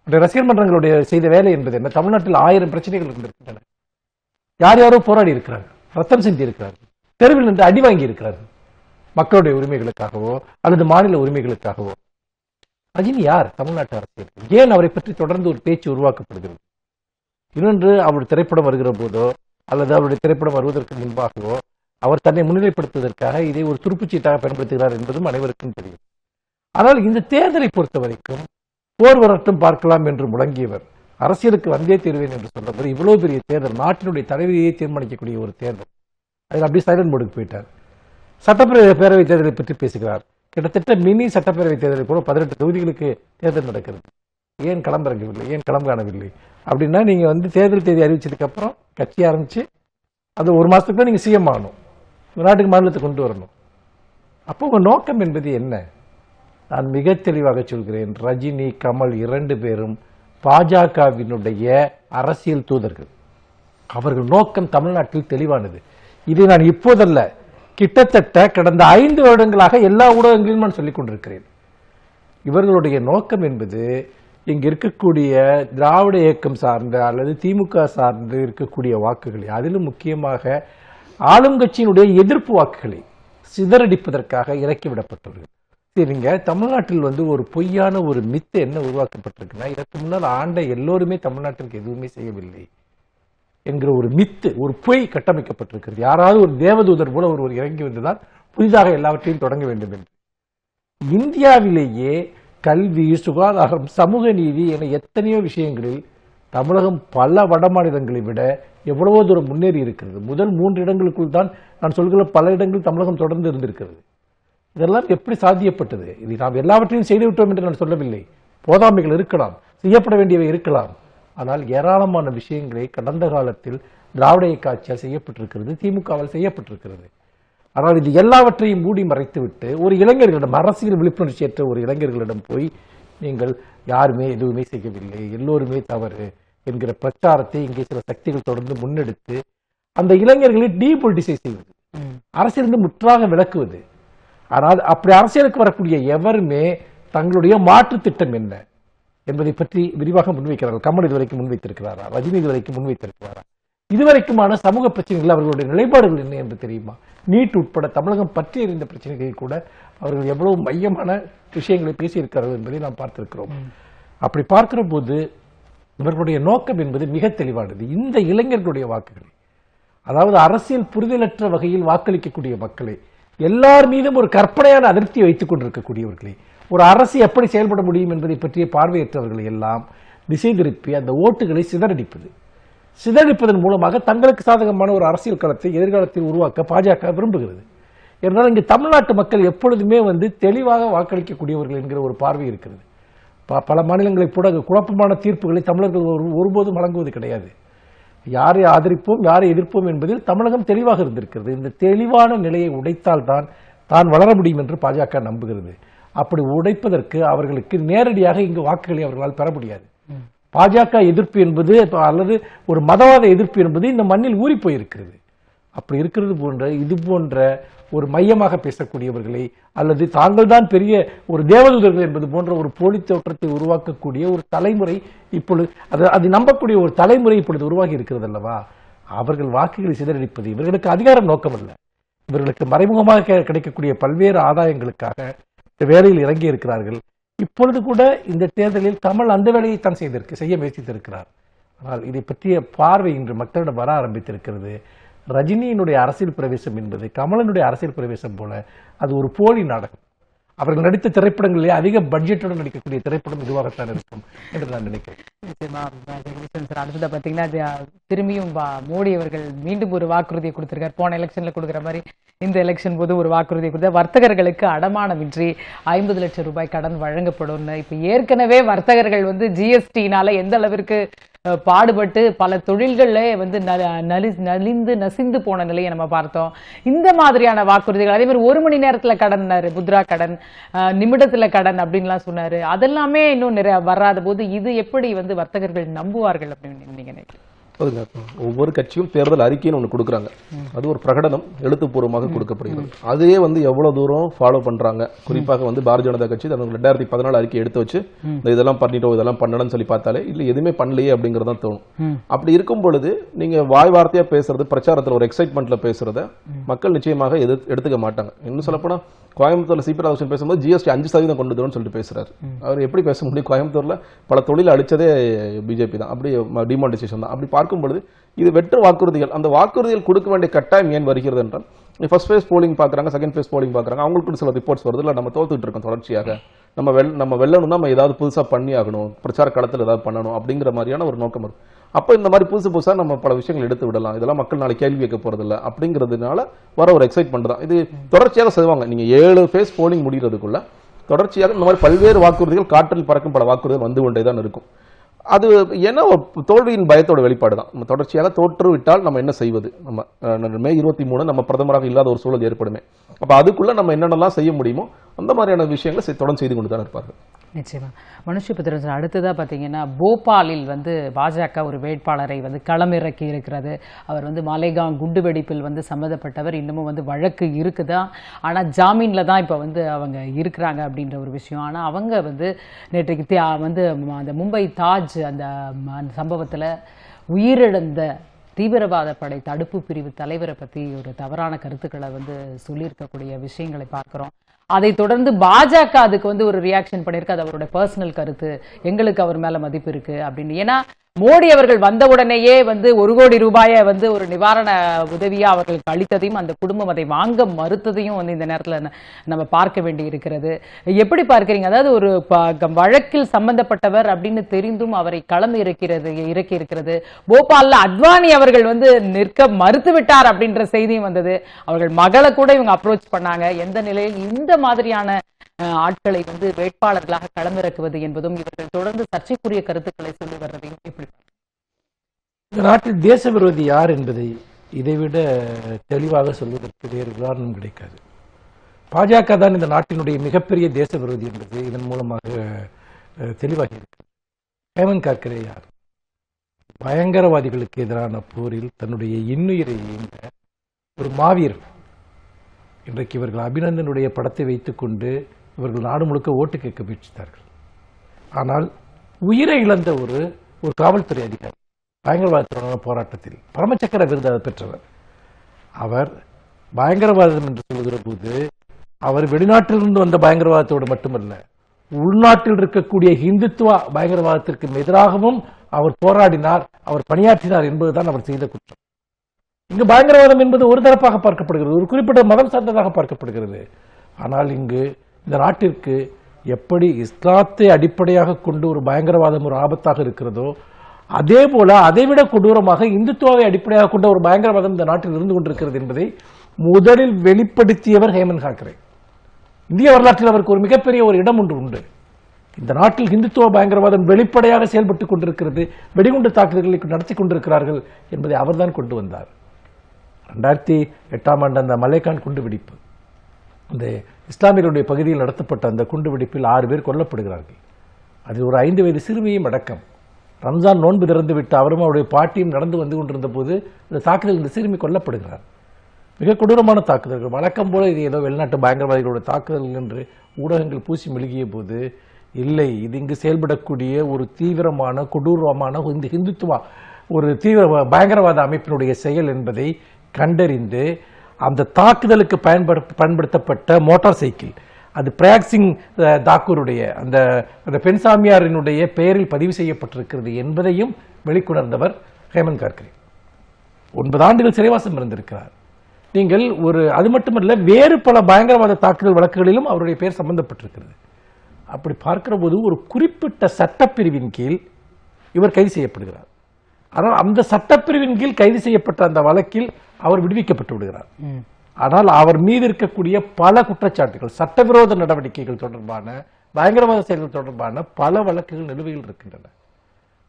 அவருடைய ரசிகர் மன்றங்களுடைய செய்த வேலை என்பது என்ன? தமிழ்நாட்டில் ஆயிரம் பிரச்சனைகள் இருந்திருக்கின்றன. யார் யாரோ போராடி இருக்கிறார்கள் ரத்தம் சிந்தி இருக்கிறார்கள். தெருவில் நின்று அடி வாங்கி இருக்கிறார்கள் மக்களுடைய உரிமைகளுக்காகவோ அல்லது மாநில உரிமைகளுக்காகவோ. ரஜினி யார்? தமிழ்நாட்டு அரசியல். ஏன் அவரை பற்றி தொடர்ந்து ஒரு பேச்சு உருவாக்கப்படுகிறது? இன்னொன்று அவருடைய திரைப்படம் வருகிற போதோ அல்லது அவருடைய திரைப்படம் வருவதற்கு முன்பாகவோ அவர் தன்னை முன்னிலைப்படுத்துவதற்காக இதை ஒரு துருப்புச்சீட்டாக பயன்படுத்துகிறார் என்பதும் அனைவருக்கும் தெரியும். ஆனால் இந்த தேர்தலை பொறுத்த வரைக்கும் போர் வரட்டும் பார்க்கலாம் என்று முழங்கியவர் அரசியலுக்கு வந்தே தீர்வேன் என்று சொன்னவர் இவ்வளவு பெரிய தேர்தல் நாட்டினுடைய தலைவரையே தீர்மானிக்கக்கூடிய ஒரு தேர்தல். அதில் அப்படியே சைலண்ட் மோடுக்கு போயிட்டார். சட்டப்பேரவை பேரவைத் தேர்தலை பற்றி பேசுகிறார். கிட்டத்தட்ட மினி சட்டப்பேரவை தேர்தலில் கூட பதினெட்டு தொகுதிகளுக்கு தேர்தல் நடக்கிறது. ஏன் களமிறங்கவில்லை ஏன் களம் காணவில்லை? அப்படின்னா நீங்கள் வந்து தேர்தல் தேதி அறிவிச்சதுக்கப்புறம் கட்சி ஆரம்பித்து அது ஒரு மாசத்துக்கு நீங்கள் சிஎம் ஆகணும். நாட்டுக்கு மாநிலத்தை கொண்டு வரணும். அப்போ உங்கள் நோக்கம் என்பது என்ன? நான் மிக தெளிவாக சொல்கிறேன். ரஜினி கமல் இரண்டு பேரும் பாஜகவினுடைய அரசியல் தூதர்கள். அவர்கள் நோக்கம் தமிழ்நாட்டில் தெளிவானது. இதை நான் இப்போதல்ல கிட்டத்தட்ட கடந்த ஐந்து வருடங்களாக எல்லா ஊடகங்களிலும் நான் சொல்லிக் கொண்டிருக்கிறேன். இவர்களுடைய நோக்கம் என்பது இங்கு இருக்கக்கூடிய திராவிட இயக்கம் சார்ந்த அல்லது திமுக சார்ந்து இருக்கக்கூடிய வாக்குகளை அதிலும் முக்கியமாக ஆளுங்கட்சியினுடைய எதிர்ப்பு வாக்குகளை சிதறடிப்பதற்காக இறக்கிவிடப்பட்டவர்கள் சரிங்க தமிழ்நாட்டில் வந்து ஒரு பொய்யான ஒரு மித்து என்ன உருவாக்கப்பட்டிருக்குன்னா இதற்கு முன்னால் ஆண்ட எல்லோருமே தமிழ்நாட்டிற்கு எதுவுமே செய்யவில்லை. என்கிற ஒரு மித்து ஒரு பொய் கட்டமைக்கப்பட்டிருக்கிறது. யாராவது ஒரு தேவதூதர் போல ஒருவர் இறங்கி வந்துதான் புதிதாக எல்லாவற்றையும் தொடங்க வேண்டும் என்று. இந்தியாவிலேயே கல்வி சுகாதாரம் சமூக நீதி என எத்தனையோ விஷயங்களில் தமிழகம் பல வட மாநிலங்களை விட எவ்வளவோ தூரம் முன்னேறி இருக்கிறது. முதல் மூன்று இடங்களுக்குள் தான் நான் சொல்கிற பல இடங்கள் தமிழகம் தொடர்ந்து இருந்திருக்கிறது. இதெல்லாம் எப்படி சாத்தியப்பட்டது? இது நாம் எல்லாவற்றையும் செய்துவிட்டோம் என்று நான் சொல்லவில்லை. போதாமைகள் இருக்கலாம் செய்யப்பட வேண்டியவை இருக்கலாம். ஆனால் ஏராளமான விஷயங்களை கடந்த காலத்தில் திராவிட இயக்க ஆட்சியால் செய்யப்பட்டிருக்கிறது திமுகவால் செய்யப்பட்டிருக்கிறது. ஆனால் இது எல்லாவற்றையும் மூடி மறைத்துவிட்டு ஒரு இளைஞர்களிடம் அரசியல் விழிப்புணர்ச்சி ஏற்ற ஒரு இளைஞர்களிடம் போய் நீங்கள் யாருமே எதுவுமே செய்யவில்லை எல்லோருமே தவறு என்கிற பிரச்சாரத்தை இங்கே சில சக்திகள் தொடர்ந்து முன்னெடுத்து அந்த இளைஞர்களை டீபொலிட்டிசைஸ் செய்வது அரசியலிருந்து முற்றாக விளக்குவது. ஆனால் அப்படி அரசியலுக்கு வரக்கூடிய எவருமே தங்களுடைய மாற்று திட்டம் என்ன? என்பதை பற்றி விரிவாக முன்வைக்கிறார்கள். கமல் இதுவரைக்கும் முன்வைத்திருக்கிறாரா? ரஜினி இதுவரைக்கும் முன்வைத்திருக்கிறாரா? இதுவரைக்குமான சமூக பிரச்சனைகள் அவர்களுடைய நிலைப்பாடுகள் என்ன என்று தெரியுமா? நீட் உட்பட தமிழகம் பற்றி எறிந்த பிரச்சனைகளில் கூட அவர்கள் எவ்வளவு மையமான விஷயங்களை பேசியிருக்கிறார்கள் என்பதை நாம் பார்த்திருக்கிறோம். அப்படி பார்க்கிற போது இவர்களுடைய நோக்கம் என்பது மிக தெளிவானது. இந்த இளைஞர்களுடைய வாக்குகளை அதாவது அரசியல் புரிதலற்ற வகையில் வாக்களிக்கக்கூடிய மக்களை எல்லார் மீதும் ஒரு கற்பனையான அதிருப்தி வைத்துக் கொண்டிருக்கக்கூடியவர்களை ஒரு அரசு எப்படி செயல்பட முடியும் என்பதை பற்றிய பார்வையற்றவர்களை எல்லாம் திசை திருப்பி அந்த ஓட்டுகளை சிதறடிப்பது. சிதறடிப்பதன் மூலமாக தங்களுக்கு சாதகமான ஒரு அரசியல் களத்தை எதிர்காலத்தில் உருவாக்க பாஜக விரும்புகிறது. என்றால் இங்கு தமிழ்நாட்டு மக்கள் எப்பொழுதுமே வந்து தெளிவாக வாக்களிக்கக்கூடியவர்கள் என்கிற ஒரு பார்வை இருக்கிறது. ப- பல மாநிலங்களைப் கூட குழப்பமான தீர்ப்புகளை தமிழர்கள் ஒரு- ஒருபோதும் வழங்குவது கிடையாது. யாரை ஆதரிப்போம் யாரை எதிர்ப்போம் என்பதில் தமிழகம் தெளிவாக இருந்திருக்கிறது. இந்த தெளிவான நிலையை உடைத்தால்தான் தான் வளர முடியும் என்று பாஜக நம்புகிறது. அப்படி உடைப்பதற்கு அவர்களுக்கு நேரடியாக இங்கு வாக்குகளை அவர்களால் பெற முடியாது. பாஜக எதிர்ப்பு என்பது அல்லது ஒரு மதவாத எதிர்ப்பு என்பது இந்த மண்ணில் ஊறி போயிருக்கிறது. அப்படி இருக்கிறது போன்ற இது போன்ற ஒரு மையமாக பேசக்கூடியவர்களை அல்லது தாங்கள் தான் பெரிய ஒரு தேவதூதர்கள் என்பது போன்ற ஒரு போலி தோற்றத்தை உருவாக்கக்கூடிய ஒரு தலைமுறை இப்பொழுது அது அது நம்பக்கூடிய ஒரு தலைமுறை இப்பொழுது உருவாகி இருக்கிறது அல்லவா? அவர்கள் வாக்குகளை சிதறடிப்பது இவர்களுக்கு அதிகாரம் நோக்கமல்ல. இவர்களுக்கு மறைமுகமாக கிடைக்கக்கூடிய பல்வேறு ஆதாயங்களுக்காக வேலையில் இறங்கி இருக்கிறார்கள். இப்பொழுது கூட இந்த தேர்தலில் கமல் அந்த வேலையை தான் செய்திருக்கு செய்ய முயற்சித்திருக்கிறார். ஆனால் இதை பற்றிய பார்வை இன்று மக்களிடம் வர ஆரம்பித்திருக்கிறது. ரஜினியினுடைய அரசியல் பிரவேசம் என்பது கமலனுடைய அரசியல் பிரவேசம் போல அது ஒரு போலி நாடகம். அவர்கள் நடித்த திரைப்படங்களிலே அதிக பட்ஜெட்டுடன் நடிக்கக்கூடிய திரைப்படம் இதுவாகத்தான் இருக்கும் என்று நான் நினைக்கிறேன். நிச்சயமா ஜெகதீசன் சார். அடுத்தது பாத்தீங்கன்னா திரும்பியும் வா- மோடி அவர்கள் மீண்டும் ஒரு வாக்குறுதியை கொடுத்திருக்கார். போன எலெக்ஷன்ல கொடுக்குற மாதிரி இந்த எலெக்ஷன் போது ஒரு வாக்குறுதியை கொடுத்த வர்த்தகர்களுக்கு அடமானமின்றி ஐம்பது லட்சம் ரூபாய் கடன் வழங்கப்படும்னு இப்ப ஏற்கனவே வர்த்தகர்கள் வந்து ஜிஎஸ்டினால எந்த அளவிற்கு பாடுபட்டு பல தொழில்கள்ல வந்து ந- நலி- நலிந்து நசிந்து போன நிலையை நம்ம பார்த்தோம். இந்த மாதிரியான வாக்குறுதிகள் அதே மாதிரி ஒரு மணி நேரத்துல கடன் புத்ரா கடன் நிமிடத்தில் நிமிடத்துல கடன் அப்படின்லாம் சொன்னாரு. அதெல்லாமே இன்னும் நிறைய வராத போது இது எப்படி வந்து வர்த்தகர்கள் நம்புவார்கள் அப்படின்னு நீங்கள் நினைக்கிறீங்க? ஒவ்வொரு கட்சியும் தேர்தல் அறிக்கைன்னு ஒன்று கொடுக்குறாங்க. அது ஒரு பிரகடனம் எழுத்துப்பூர்வமாக கொடுக்கப்படுகிறது. அதையே வந்து எவ்வளவு தூரம் ஃபாலோ பண்றாங்க. குறிப்பாக வந்து பாரதிய ஜனதா கட்சி ரெண்டாயிரத்தி பதினாலு அறிக்கை எடுத்து வச்சு இந்த இதெல்லாம் பண்ணிட்டோம் இதெல்லாம் பண்ணணும்னு சொல்லி பார்த்தாலே இல்லை எதுவுமே பண்ணலையே அப்படிங்கறதான் தோணும். அப்படி இருக்கும் பொழுது நீங்க வாய் வார்த்தையா பேசுறது பிரச்சாரத்துல ஒரு எக்ஸைட்மெண்ட்ல பேசுறத மக்கள் நிச்சயமாக எது எடுத்துக்க மாட்டாங்க. இன்னும் சொல்லப்போனா கோயம்புத்தூர்ல சிபி ராதாகிருஷ்ணன் பேசும்போது ஜிஎஸ்டி அஞ்சு சதவீதம் கொண்டு வரும்னு சொல்லிட்டு பேசுறாரு. அவர் எப்படி பேச முடியும்? கோயம்புத்தூர்ல பல தொழில் அழிச்சதே பிஜேபி தான். அப்படி டிமானிட்டைசேஷன் தான். அப்படி பார்க்கும் பொழுது இது வெற்று வாக்குறுதிகள். அந்த வாக்குறுதிகள் கொடுக்க வேண்டிய கட்டாயம் ஏன் வருகிறது என்றால் ஃபர்ஸ்ட் ஃபேஸ் போலிங் பார்க்குறாங்க செகண்ட் ஃபேஸ் போலிங் பார்க்குறாங்க அவங்களுக்கு சில ரிப்போர்ட்ஸ் வருது. இல்லை நம்ம தோத்துட்டு இருக்கோம் தொடர்ச்சியாக. நம்ம வெல் நம்ம வெல்லணும் நம்ம ஏதாவது புதுசாக பண்ணி ஆகணும். பிரச்சார களத்தில் ஏதாவது பண்ணணும் அப்படிங்கிற மாதிரியான ஒரு நோக்கம் இருக்கும் அப்போ இந்த மாதிரி புதுசு புதுசாக நம்ம பல விஷயங்கள் எடுத்து விடலாம். இதெல்லாம் மக்கள் நாளை கேள்வி கேட்க போகிறதில்ல அப்படிங்கிறதுனால வர ஒரு எக்ஸைட்மெண்ட் தான். இது தொடர்ச்சியாக செய்வாங்க. நீங்கள் ஏழு ஃபேஸ் போலிங் முடிகிறதுக்குள்ள தொடர்ச்சியாக இந்த மாதிரி பல்வேறு வாக்குறுதிகள் காற்றில் பறக்கும் பல வாக்குறுதிகள் வந்து கொண்டே தான் இருக்கும். அது ஏன்னா ஒரு தோல்வியின் பயத்தோட வெளிப்பாடு தான். தொடர்ச்சியாக தோற்றுவிட்டால் நம்ம என்ன செய்வது? நம்ம மே இருபத்தி மூணு நம்ம பிரதமராக இல்லாத ஒரு சூழல் ஏற்படுமே. அப்போ அதுக்குள்ள நம்ம என்னென்னலாம் செய்ய முடியுமோ அந்த மாதிரியான விஷயங்களை செய்- தொடர்ந்து செய்து கொண்டு தான் இருப்பார்கள். நிச்சயமா. மனுஷபுத்திரன் அடுத்ததாக பார்த்தீங்கன்னா போபாலில் வந்து பாஜக ஒரு வேட்பாளரை வந்து களமிறக்கி இருக்கிறது. அவர் வந்து மாலேகாங் குண்டு வெடிப்பில் வந்து சம்மந்தப்பட்டவர். இன்னமும் வந்து வழக்கு இருக்குதா? ஆனால் ஜாமீனில் தான் இப்போ வந்து அவங்க இருக்கிறாங்க அப்படின்ற ஒரு விஷயம். ஆனால் அவங்க வந்து நேற்றைக்கு வந்து அந்த மும்பை தாஜ் அந்த ம- அந்த உயிரிழந்த தீவிரவாத படை தடுப்பு பிரிவு தலைவரை பற்றி ஒரு தவறான கருத்துக்களை வந்து சொல்லியிருக்கக்கூடிய விஷயங்களை பார்க்குறோம். அதை தொடர்ந்து பாஜக அதுக்கு வந்து ஒரு ரியாக்ஷன் பண்ணியிருக்கு. அது அவரோட பர்சனல் கருத்து. எங்களுக்கு அவர் மேல மதிப்பு இருக்கு அப்படின்னு. ஏன்னா மோடி அவர்கள் வந்தவுடனேயே வந்து ஒரு கோடி ரூபாயை வந்து ஒரு நிவாரண உதவியா அவர்களுக்கு அளித்ததையும் அந்த குடும்பம் அதை வாங்க மறுத்ததையும் வந்து இந்த நேரத்தில் ந- நம்ம பார்க்க வேண்டி இருக்கிறது எப்படி பார்க்கிறீங்க? அதாவது ஒரு ப- வழக்கில் சம்பந்தப்பட்டவர் அப்படின்னு தெரிந்தும் அவரை களம் இறக்கிறது இறக்கி இருக்கிறது போபால்ல அத்வானி அவர்கள் வந்து நிற்க மறுத்து விட்டார் அப்படின்ற செய்தியும் வந்தது. அவர்கள் மகளை கூட இவங்க அப்ரோச் பண்ணாங்க. எந்த நிலையில் இந்த மாதிரியான ஆட்களை வந்து வேட்பாளர்களாக களமிறக்குவது என்பதும் இவர்கள் தொடர்ந்து சர்ச்சைக்குரிய கருத்துக்களை சொல்லி வர்றதையும் இந்த நாட்டில் தேச விரோதி யார் என்பதை இதைவிட தெளிவாக சொல்வதற்கு வேறு உதாரணம் கிடைக்காது. பாஜக தான் இந்த நாட்டினுடைய மிகப்பெரிய தேச விரோதி என்பது இதன் மூலமாக தெளிவாகி இருக்கு ஹேமந்த் கார்கரே யார்? பயங்கரவாதிகளுக்கு எதிரான போரில் தன்னுடைய இன்னுயிரை ஈந்த ஒரு மாவீர் இன்றைக்கு இவர்கள் அபிநந்தனுடைய படத்தை வைத்துக்கொண்டு இவர்கள் நாடு முழுக்க ஓட்டு கேட்க முயற்சித்தார்கள். ஆனால் உயிரை இழந்த ஒரு ஒரு காவல்துறை அதிகாரி. பயங்கரவாதத்துடனான போராட்டத்தில் பரமச்சக்கர விருது பெற்றவர். அவர் பயங்கரவாதம் என்று சொல்லுகிற போது அவர் வெளிநாட்டிலிருந்து வந்த பயங்கரவாதத்தோடு மட்டுமல்ல உள்நாட்டில் இருக்கக்கூடிய இந்துத்துவ பயங்கரவாதத்திற்கு எதிராகவும் அவர் போராடினார் அவர் பணியாற்றினார் என்பதுதான் அவர் செய்த குற்றம். இங்கு பயங்கரவாதம் என்பது ஒரு தரப்பாக பார்க்கப்படுகிறது ஒரு குறிப்பிட்ட மதம் சார்ந்ததாக பார்க்கப்படுகிறது. ஆனால் இங்கு இந்த நாட்டிற்கு எப்படி இஸ்லாத்தை அடிப்படையாக கொண்டு ஒரு பயங்கரவாதம் ஒரு ஆபத்தாக இருக்கிறதோ அதே போல அதைவிட கொடூரமாக இந்துத்துவாவை அடிப்படையாக கொண்ட ஒரு பயங்கரவாதம் இந்த நாட்டில் இருந்து கொண்டிருக்கிறது என்பதை முதலில் வெளிப்படுத்தியவர் ஹேமன் காக்கரே இந்திய வரலாற்றில் அவருக்கு ஒரு மிகப்பெரிய ஒரு இடம் ஒன்று உண்டு. இந்த நாட்டில் இந்துத்துவ பயங்கரவாதம் வெளிப்படையாக செயல்பட்டுக் கொண்டிருக்கிறது வெடிகுண்டு தாக்குதல்களை நடத்தி கொண்டிருக்கிறார்கள் என்பதை அவர்தான் கொண்டு வந்தார். ரெண்டாயிரத்தி எட்டாம் ஆண்டு அந்த மலைக்கான் குண்டு வெடிப்பு அந்த இஸ்லாமியர்களுடைய பகுதியில் நடத்தப்பட்ட அந்த குண்டு வெடிப்பில் ஆறு பேர் கொல்லப்படுகிறார்கள். அதில் ஒரு ஐந்து வயது சிறுமியும் அடக்கம். ரம்ஜான் நோன்பு திறந்து விட்டு அவரும் அவருடைய பாட்டியும் நடந்து வந்து கொண்டிருந்த போது இந்த தாக்குதல் இந்த சிறுமி கொல்லப்படுகிறார். மிக கொடூரமான தாக்குதல்கள். வழக்கம் போல இது ஏதோ வெளிநாட்டு பயங்கரவாதிகளுடைய தாக்குதல் என்று ஊடகங்கள் பூசி மெழுகிய போது இல்லை இது இங்கு செயல்படக்கூடிய ஒரு தீவிரமான கொடூரமான இந்த ஹிந்துத்துவ ஒரு தீவிர பயங்கரவாத அமைப்பினுடைய செயல் என்பதை கண்டறிந்து அந்த தாக்குதலுக்கு பயன்படு பயன்படுத்தப்பட்ட மோட்டார் சைக்கிள். அது பிரயாக் சிங் தாக்கூருடைய அந்த அந்த பெண் சாமியாரினுடைய பெயரில் பதிவு செய்யப்பட்டிருக்கிறது என்பதையும் வெளிக்கொணர்ந்தவர் ஹேமந்த் கார்கரே. ஒன்பது ஆண்டுகள் சிறைவாசம் இருந்திருக்கிறார். நீங்கள் ஒரு அது மட்டுமல்ல வேறு பல பயங்கரவாத தாக்குதல் வழக்குகளிலும் அவருடைய பெயர் சம்பந்தப்பட்டிருக்கிறது. அப்படி பார்க்கிற போது ஒரு குறிப்பிட்ட சட்டப்பிரிவின் கீழ் இவர் கைது செய்யப்படுகிறார். ஆனால் அந்த சட்டப்பிரிவின் கீழ் கைது செய்யப்பட்ட அந்த வழக்கில் அவர் விடுவிக்கப்பட்டு விடுகிறார். ஆனால் அவர் மீது இருக்கக்கூடிய பல குற்றச்சாட்டுகள் சட்டவிரோத நடவடிக்கைகள் தொடர்பான பயங்கரவாத செயல்கள் தொடர்பான பல வழக்குகள் நிலுவையில் இருக்கின்றன.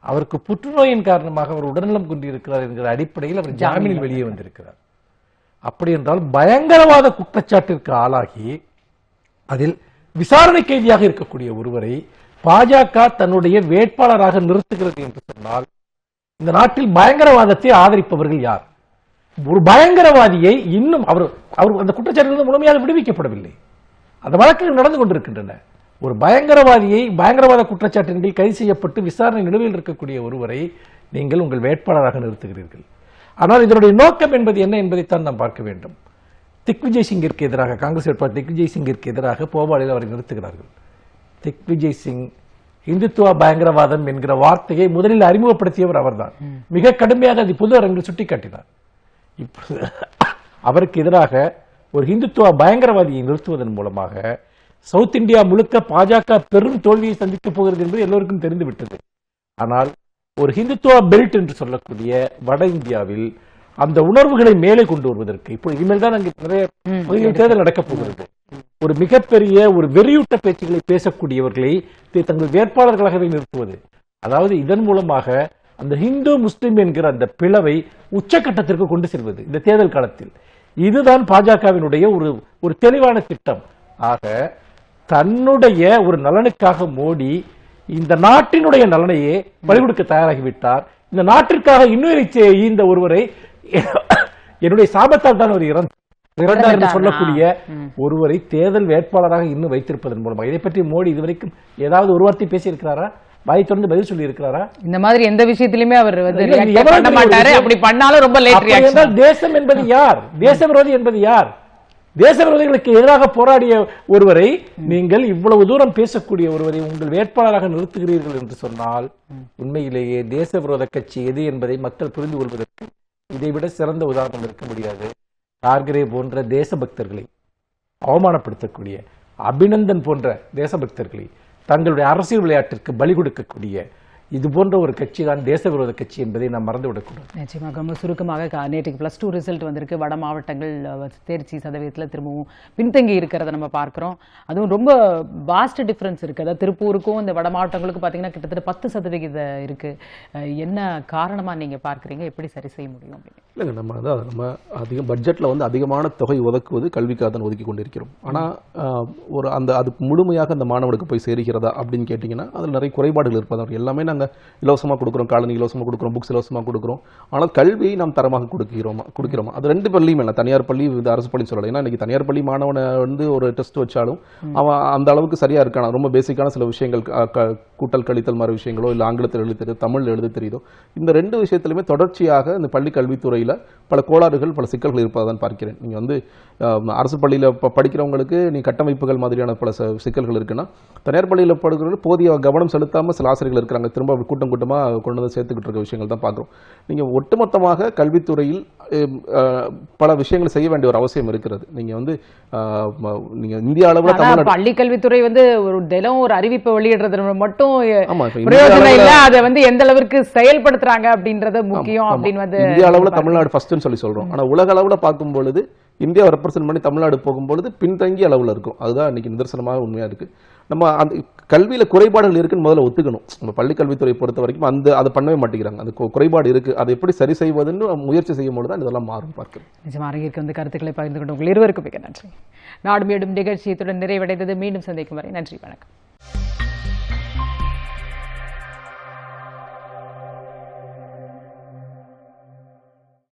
அவருக்கு புற்றுநோயின் காரணமாக அவர் உடல்நலம் கொண்டிருக்கிறார் என்கிற அடிப்படையில் அவர் ஜாமீனில் வெளியே வந்திருக்கிறார். அப்படி என்றால் பயங்கரவாத குற்றச்சாட்டிற்கு ஆளாகி அதில் விசாரணை கைதியாக இருக்கக்கூடிய ஒருவரை பாஜக தன்னுடைய வேட்பாளராக நிறுத்துகிறது என்று சொன்னால் இந்த நாட்டில் பயங்கரவாதத்தை ஆதரிப்பவர்கள் யார்? ஒரு பயங்கரவாதியை இன்னும் அவர் அவர் அந்த குற்றச்சாட்டிலிருந்து முழுமையாக விடுவிக்கப்படவில்லை. அந்த வழக்குகள் நடந்து கொண்டிருக்கின்றன. ஒரு பயங்கரவாதியை பயங்கரவாத குற்றச்சாட்டின் கீழ் கைது செய்யப்பட்டு விசாரணை நிலுவையில் இருக்கக்கூடிய ஒருவரை நீங்கள் உங்கள் வேட்பாளராக நிறுத்துகிறீர்கள். ஆனால் இதனுடைய நோக்கம் என்பது என்ன என்பதைத்தான் நாம் பார்க்க வேண்டும். திக்விஜய் சிங்கிற்கு எதிராக காங்கிரஸ் வேட்பாளர் திக்விஜய் சிங்கிற்கு எதிராக போபாலில் அவரை நிறுத்துகிறார்கள். திக்விஜய் சிங் இந்துத்துவ பயங்கரவாதம் என்கிற வார்த்தையை முதலில் அறிமுகப்படுத்தியவர் அவர்தான். மிக கடுமையாக அதை பொது அரங்கில் சுட்டிக்காட்டினார். அவருக்கு எதிராக ஒரு இந்துத்துவ பயங்கரவாதியை நிறுத்துவதன் மூலமாக சவுத் இந்தியா முழுக்க பாஜக பெரும் தோல்வியை சந்திக்கப் போகிறது என்பது எல்லோருக்கும் தெரிந்து விட்டது ஆனால் ஒரு ஹிந்துத்துவ பெல்ட் என்று சொல்லக்கூடிய வட இந்தியாவில் அந்த உணர்வுகளை மேலே கொண்டு வருவதற்கு இப்போ இனிமேல் தான் அங்கே நிறைய தேர்தல் நடக்கப் போகிறது. ஒரு மிகப்பெரிய ஒரு வெறியூட்ட பேச்சுகளை பேசக்கூடியவர்களை தங்கள் வேட்பாளர்களாகவே நிறுத்துவது. அதாவது இதன் மூலமாக அந்த ஹிந்து முஸ்லிம் என்கிற அந்த பிளவை உச்சக்கட்டத்திற்கு கொண்டு செல்வது இந்த தேர்தல் காலத்தில். இதுதான் பாஜகவினுடைய ஒரு ஒரு தெளிவான திட்டம். ஆக தன்னுடைய ஒரு நலனுக்காக மோடி இந்த நாட்டினுடைய நலனையே பறிகொடுக்க தயாராகிவிட்டார். இந்த நாட்டிற்காக இன்னொரு ஈந்த ஒருவரை என்னுடைய சாபத்தால் தான் இறந்தார் என்று இறந்துட்டாரா? சொல்லக்கூடிய ஒருவரை தேர்தல் வேட்பாளராக இன்னும் வைத்திருப்பதன் மூலமாக. இதை பற்றி மோடி இதுவரைக்கும் ஏதாவது ஒரு வார்த்தை பேசியிருக்கிறாரா? வாய் தொடர்ந்து பதில் சொல்லி இருக்கிறாரா இந்த மாதிரி எந்த விஷயத்திலுமே அவர் வந்து பண்ண மாட்டாரு. அப்படி பண்ணாலும் ரொம்ப லேட் ரியாக்ஷன் தேசம் என்பது யார்? தேச விரோதி என்பது யார்? தேச விரோதிகளுக்கு எதிராக போராடிய ஒருவரை நீங்கள் இவ்வளவு தூரம் பேசக்கூடிய ஒருவரை உங்கள் வேட்பாளராக நிறுத்துகிறீர்கள் என்று சொன்னால் உண்மையிலேயே தேச விரோத கட்சி எது என்பதை மக்கள் புரிந்து கொள்வதற்கு இதைவிட சிறந்த உதாரணம் இருக்க முடியாது. கார்கரே போன்ற தேசபக்தர்களை அவமானப்படுத்தக்கூடிய அபிநந்தன் போன்ற தேசபக்தர்களை தங்களுடைய அரசியல் விளையாட்டிற்கு பலி கொடுக்கக்கூடிய இது போன்ற ஒரு கட்சி தான் தேச விரோத கட்சி என்பதை நாம் மறந்துவிடக்கூடாது நிச்சயமாக ரொம்ப சுருக்கமாக நேற்றுக்கு ப்ளஸ் டூ ரிசல்ட் வந்திருக்கு. வட மாவட்டங்கள் தேர்ச்சி சதவீதத்தில் திரும்பவும் பின்தங்கி இருக்கிறத நம்ம பார்க்குறோம். அதுவும் ரொம்ப வாஸ்ட் டிஃப்ரென்ஸ் இருக்குது அதாவது திருப்பூருக்கும் இந்த வட மாவட்டங்களுக்கும் பார்த்தீங்கன்னா கிட்டத்தட்ட பத்து சதவிகித இருக்குது என்ன காரணமாக நீங்கள் பார்க்குறீங்க? எப்படி சரி செய்ய முடியும் அப்படின்னு. இல்லைங்க நம்ம அதான் நம்ம அதிகம் பட்ஜெட்டில் வந்து அதிகமான தொகை ஒதுக்குவது கல்விக்காக தான் ஒதுக்கி கொண்டிருக்கிறோம். ஆனால் ஒரு அந்த அது முழுமையாக அந்த மாணவனுக்கு போய் சேருகிறதா அப்படின்னு கேட்டிங்கன்னா அதில் நிறைய குறைபாடுகள் இருப்பதாக எல்லாமே நாங்கள் இலவசமாக கொடுக்குறோம் காலனி இலவசமாக கொடுக்குறோம் புக்ஸ் இலவசமாக கொடுக்குறோம். ஆனால் கல்வியை நாம் தரமாக கொடுக்கிறோமா கொடுக்கிறோமா? அது ரெண்டு பள்ளியும் இல்லை. தனியார் பள்ளி இது அரசு பள்ளி சொல்லலை. ஏன்னா இன்னைக்கு தனியார் பள்ளி மாணவனை வந்து ஒரு டெஸ்ட் வச்சாலும் அவன் அந்த அளவுக்கு சரியாக இருக்கான. ரொம்ப பேசிக்கான சில விஷயங்கள் கூட்டல் கழித்தல் மாதிரி விஷயங்களோ இல்லை ஆங்கிலத்தில் எழுத தெரியுதோ தமிழ் எழுத தெரியுதோ இந்த ரெண்டு விஷயத்திலுமே தொடர்ச்சியாக இந்த பள்ளி கல்வித்துறையில் பல கோளாறுகள் பல சிக்கல்கள் இருப்பதை தான் பார்க்கிறேன். நீங்கள் வந்து அரசு பள்ளியில் படிக்கிறவங்களுக்கு நீ கட்டமைப்புகள் மாதிரியான பல சிக்கல்கள் இருக்குன்னா தனியார் பள்ளியில் படுக்கிறவர்கள் போதிய கவனம் செலுத்தாமல் சில ஆசிரியர்கள் இருக்கிறாங்க. திரும்ப அப்படி கூட்டம் கூட்டமாக கொண்டு வந்து சேர்த்துக்கிட்டு இருக்க விஷயங்கள் தான் பார்க்குறோம். நீங்கள் ஒட்டுமொத்தமாக கல்வித்துறையில் பல விஷயங்கள் செய்ய வேண்டிய ஒரு அவசியம் இருக்கிறது. நீங்கள் வந்து நீங்கள் இந்திய அளவில் தமிழ்நாடு பள்ளி கல்வித்துறை வந்து ஒரு தினம் ஒரு அறிவிப்பை வெளியிடுறது மட்டும் பிரயோஜனம் இல்ல. அதை வந்து எந்த அளவுக்கு செயல்படுத்துறாங்க அப்படின்றது முக்கியம். அப்படின்னு வந்து இந்திய அளவுல தமிழ்நாடு ஃபர்ஸ்ட்னு சொல்லி சொல்றோம். ஆனா உலக அளவுல பார்க்கும் பொழுது இந்தியாவை ரெப்ரசென்ட் பண்ணி தமிழ்நாடு போகும்பொழுது பின்தங்கிய அளவுல இருக்கும். அதுதான் இன்னைக்கு நிதர்சனமாக உண்மையா இருக்கு. நம்ம அந்த கல்வியில் குறைபாடுகள் இருக்குன்னு முதல்ல ஒத்துக்கணும். நம்ம பள்ளிக்கல்வித்துறை பொறுத்த வரைக்கும் அந்த அதை பண்ணவே மாட்டேங்கிறாங்க. அந்த குறைபாடு இருக்குது அதை எப்படி சரி செய்வதுன்னு முயற்சி செய்யும் பொழுது தான் இதெல்லாம் மாறும் பார்க்கிறேன் நிஜமாக அரங்கிற்கு வந்து கருத்துக்களை பகிர்ந்து கொண்டு உங்கள் இருவருக்கும் மிக நன்றி. நாடு மேடும் நிகழ்ச்சியத்துடன் நிறைவடைந்தது. மீண்டும் சந்திக்கும் வரை நன்றி வணக்கம்.